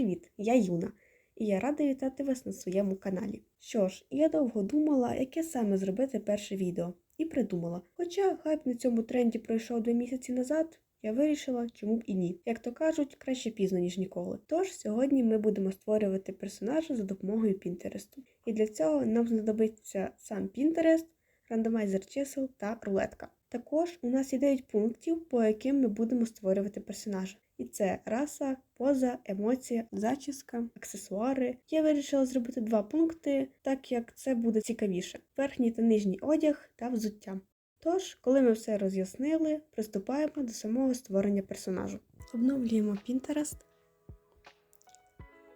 Привіт, я Юна, і я рада вітати вас на своєму каналі. Що ж, я довго думала, яке саме зробити перше відео, і придумала. Хоча хайп на цьому тренді пройшов два місяці назад, я вирішила, чому б і ні. Як то кажуть, краще пізно, ніж ніколи. Тож сьогодні ми будемо створювати персонажа за допомогою Пінтересту. І для цього нам знадобиться сам Пінтерест, рандомайзер чисел та рулетка. Також у нас є 9 пунктів, по яким ми будемо створювати персонажа. І це раса, поза, емоція, зачіска, аксесуари. Я вирішила зробити два пункти, так як це буде цікавіше: верхній та нижній одяг та взуття. Тож, коли ми все роз'яснили, приступаємо до самого створення персонажу. Обновлюємо Pinterest.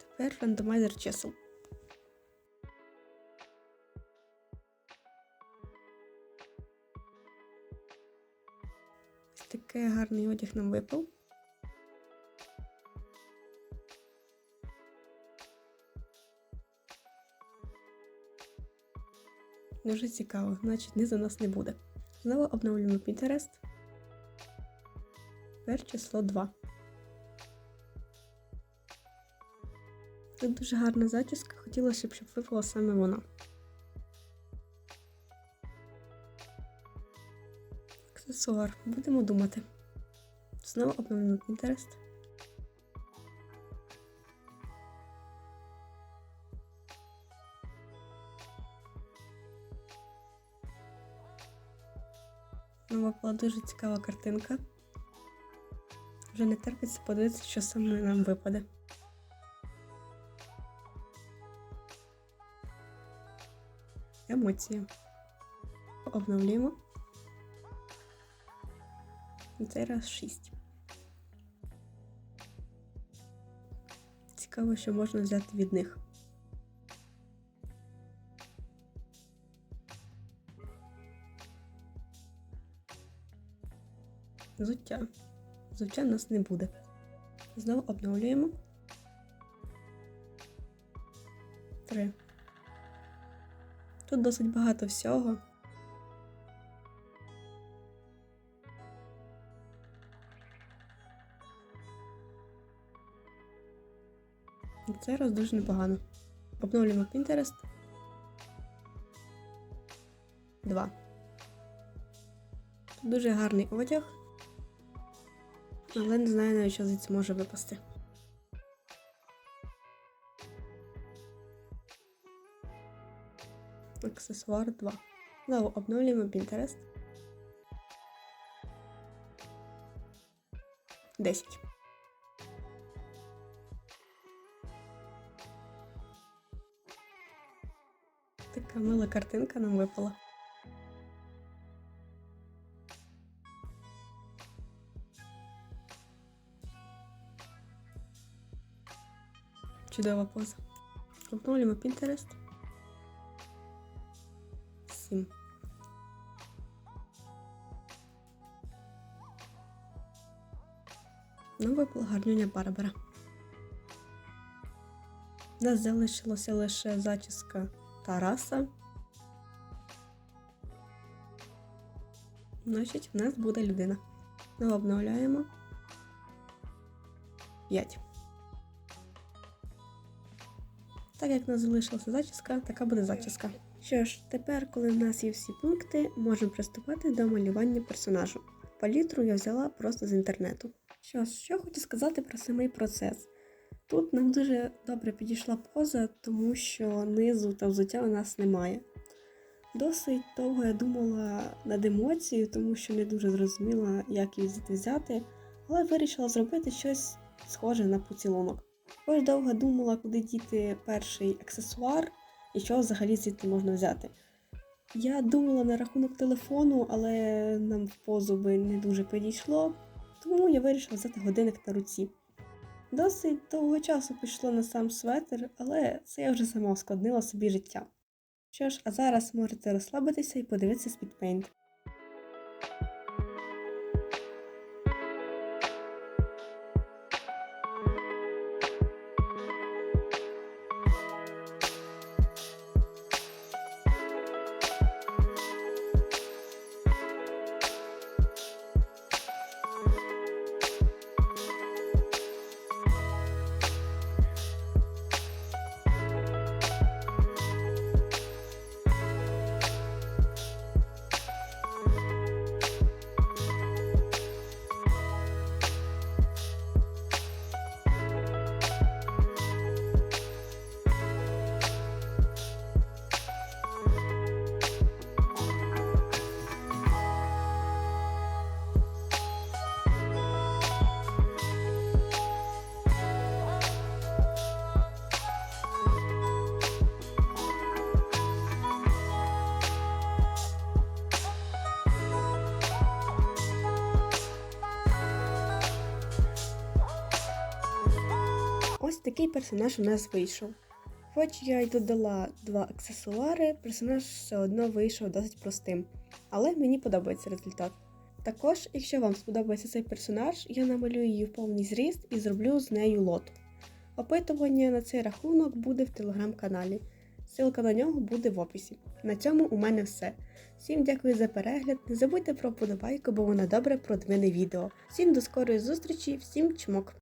Тепер рандомайзер чисел. Ось такий гарний одяг нам випав. Дуже цікаво, значить низ у нас не буде. Знову обновлюємо Pinterest. Тепер число 2. Тут дуже гарна зачіска, хотілося б, щоб випала саме вона. Аксесуар. Будемо думати. Знову обновлюємо Pinterest. Ну, випала дуже цікава картинка. Вже не терпиться подивитися, що саме нам випаде. Емоції. Обновлюємо. І цей раз 6. Цікаво, що можна взяти від них. Взуття. Взуття в нас не буде. Знову обновлюємо. Три. Тут досить багато всього. Це раз дуже непогано. Обновлюємо Pinterest. Два. Дуже гарний одяг. Але не знаю навіть, що звідси може випасти. Аксесуар 2. Знову обновлюємо Pinterest. 10. Така мила картинка нам випала. Чудова поза. Обновлюємо Pinterest. 7. Ну, випала гарнюня Барбара. Нас залишилося лише зачіска Тараса. Значить, в нас буде людина. Ми обновляємо 5. Так як нас залишилася зачіска, така буде зачіска. Що ж, тепер, коли в нас є всі пункти, можемо приступати до малювання персонажу. Палітру я взяла просто з інтернету. Що ж, що хочу сказати про самий процес. Тут нам дуже добре підійшла поза, тому що низу та взуття у нас немає. Досить довго я думала над емоцією, тому що не дуже зрозуміла, як її взяти, але вирішила зробити щось схоже на поцілунок. Також довго думала, куди діти перший аксесуар і що взагалі звідти можна взяти. Я думала на рахунок телефону, але нам в позу би не дуже підійшло, тому я вирішила взяти годинник на руці. Досить довго часу пішло на сам светр, але це я вже сама ускладнила собі життя. Що ж, а зараз можете розслабитися і подивитися спідпейнт. Такий персонаж у нас вийшов. Хоч я й додала два аксесуари, персонаж все одно вийшов досить простим, але мені подобається результат. Також, якщо вам сподобається цей персонаж, я намалюю її в повний зріст і зроблю з нею лот. Опитування на цей рахунок буде в телеграм-каналі. Ссылка на нього буде в описі. На цьому у мене все. Всім дякую за перегляд. Не забудьте про вподобайку, бо вона добре продвине відео. Всім до скорої зустрічі, всім чмок!